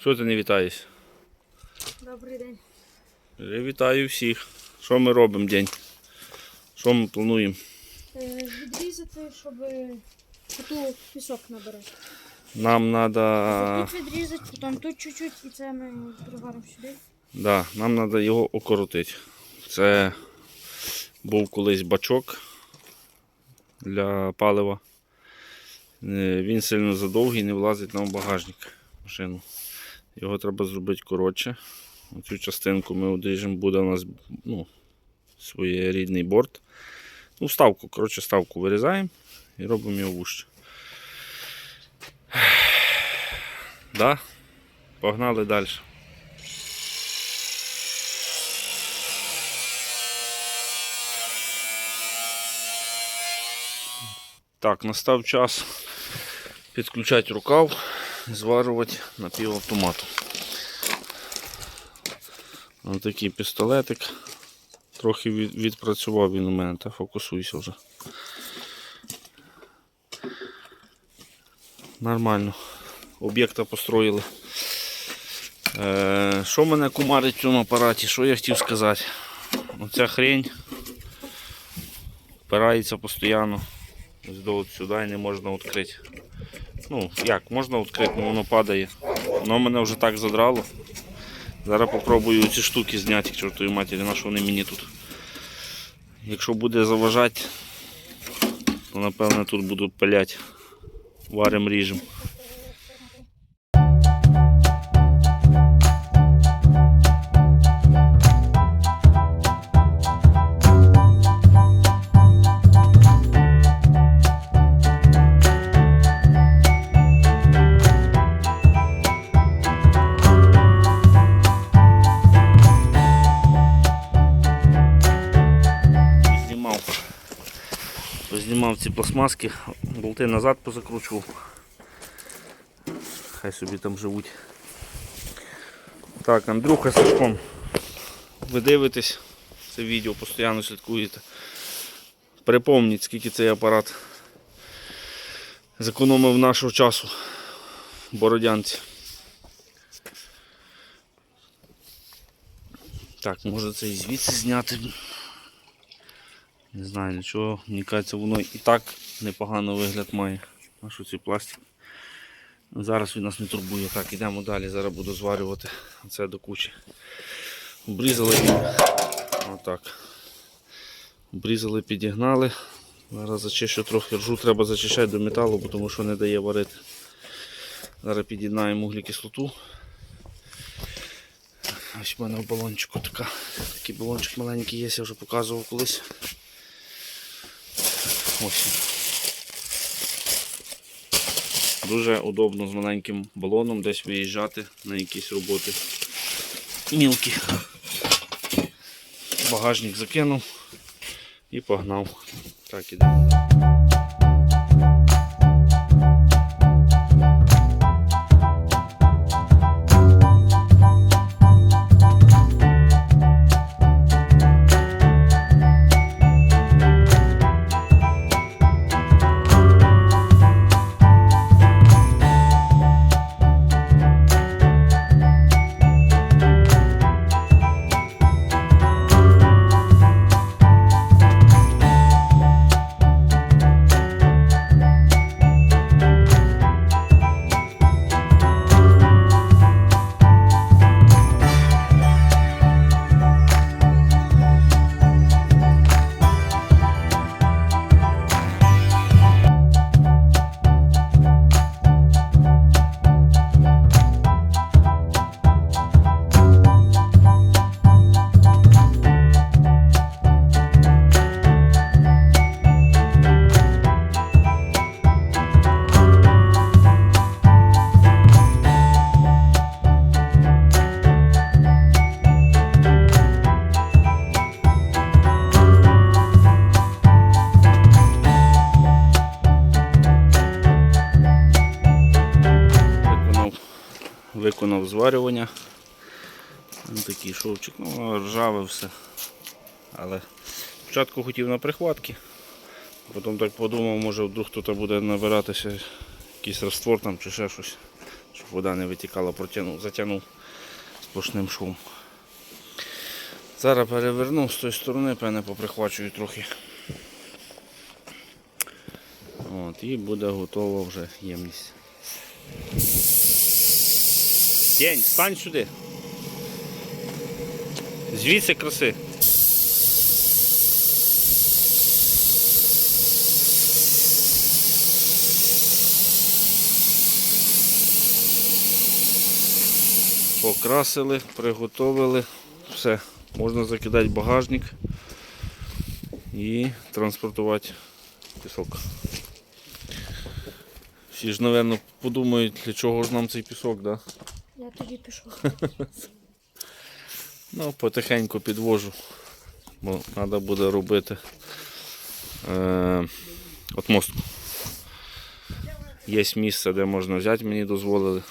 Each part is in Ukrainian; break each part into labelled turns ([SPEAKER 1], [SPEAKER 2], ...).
[SPEAKER 1] Що ти не вітаєш?
[SPEAKER 2] Добрий день.
[SPEAKER 1] Я вітаю всіх. Що ми робимо день? Що ми плануємо?
[SPEAKER 2] Е, відрізати, щоб тут пісок набирати.
[SPEAKER 1] Нам треба.
[SPEAKER 2] Тут відрізати, потім тут чуть-чуть і це ми приваримо сюди.
[SPEAKER 1] Да, нам треба його окоротити. Це був колись бачок для палива. Е, Він сильно задовгий, не влазить нам в багажник машину. Його треба зробити коротше. Цю частинку ми одріжемо, буде у нас ну, своєрідний борт. Ну, вставку, коротше, вставку вирізаємо і робимо його вужче. Да? Погнали далі. Так, настав час підключати рукав, зварювати напівавтомату. Ось такий пістолетик. Трохи відпрацював він у мене, та фокусуйся вже. Нормально. Об'єкта построїли. Е, що мене кумарить в цьому апараті? Що я хотів сказати? Оця хрень впирається постійно. Ось сюди не можна відкрити. Ну, як, можна відкрити, але воно падає. Воно мене вже так задрало. Зараз попробую ці штуки зняти, к матері, на що вони мені тут. Якщо буде заважати, то напевно тут буду пиляти. Варим ріжем. Ці пластмаски, болти назад позакручував. Хай собі там живуть. Так, Андрюха Сашком. Ви дивитесь це відео, постійно слідкуєте. Припомніть, скільки цей апарат зекономив нашого часу бородянці. Так, може це і звідси зняти. Не знаю нічого, мені кажеться, воно і так непогано вигляд має. А що цей пластик? Зараз він нас не турбує. Так, йдемо далі, зараз буду зварювати це до кучі. Обрізали. Отак. Обрізали, підігнали. Зараз зачищу трохи ржу, треба зачищати до металу, бо тому що не дає варити. Зараз під'єднаємо углекислоту. Ось в мене в балончику така. Такий балончик маленький є, я вже показував колись. Ось. Дуже удобно з маленьким балоном десь виїжджати на якісь роботи мілкі. Багажник закинув і погнав. Так, ідемо. Виконав зварювання. Ось такий шовчик, ну ржаве все. Але спочатку хотів на прихватки, потім так подумав, може вдруг хтось буде набиратися якийсь раствор там чи ще щось. щоб вода не витікала, протягнув, затягнув сплошним швом. Зараз переверну з тої сторони, певне поприхвачую трохи. От, і буде готова вже ємність. Тінь, стань сюди. Звідси краси. Покрасили, приготовили. Все, можна закидати багажник і транспортувати пісок. Всі ж, мабуть, подумають, для чого ж нам цей пісок, да?
[SPEAKER 2] Я тоді пішов.
[SPEAKER 1] Ну, потихеньку підвожу, бо треба буде робити е, отмостку. Є місце, де можна взяти, мені дозволили.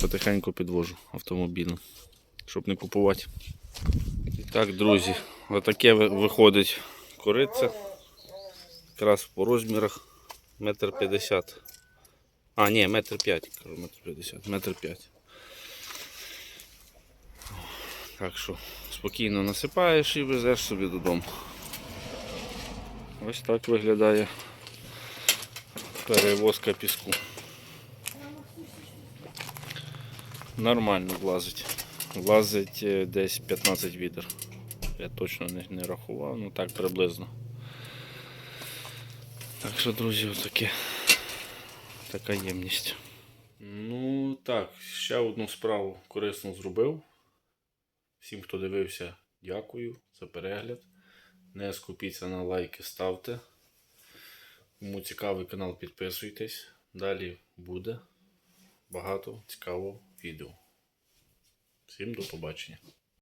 [SPEAKER 1] Потихеньку підвожу автомобільно, щоб не купувати. І так, друзі, отаке виходить кориця. Якраз по розмірах метр п'ятдесят. А, ні, метр п'ять, метр п'ятдесят, метр п'ять. Так що спокійно насипаєш і везеш собі додому. Ось так виглядає перевозка піску. Нормально влазить. Влазить е, десь 15 відер. Я точно не, не рахував, ну так приблизно. Так що, друзі, отаке. Така ємність. Ну так, ще одну справу корисно зробив. Всім, хто дивився, дякую за перегляд. Не скупіться на лайки, ставте. Кому цікавий канал, підписуйтесь. Далі буде багато цікавого відео. Всім до побачення.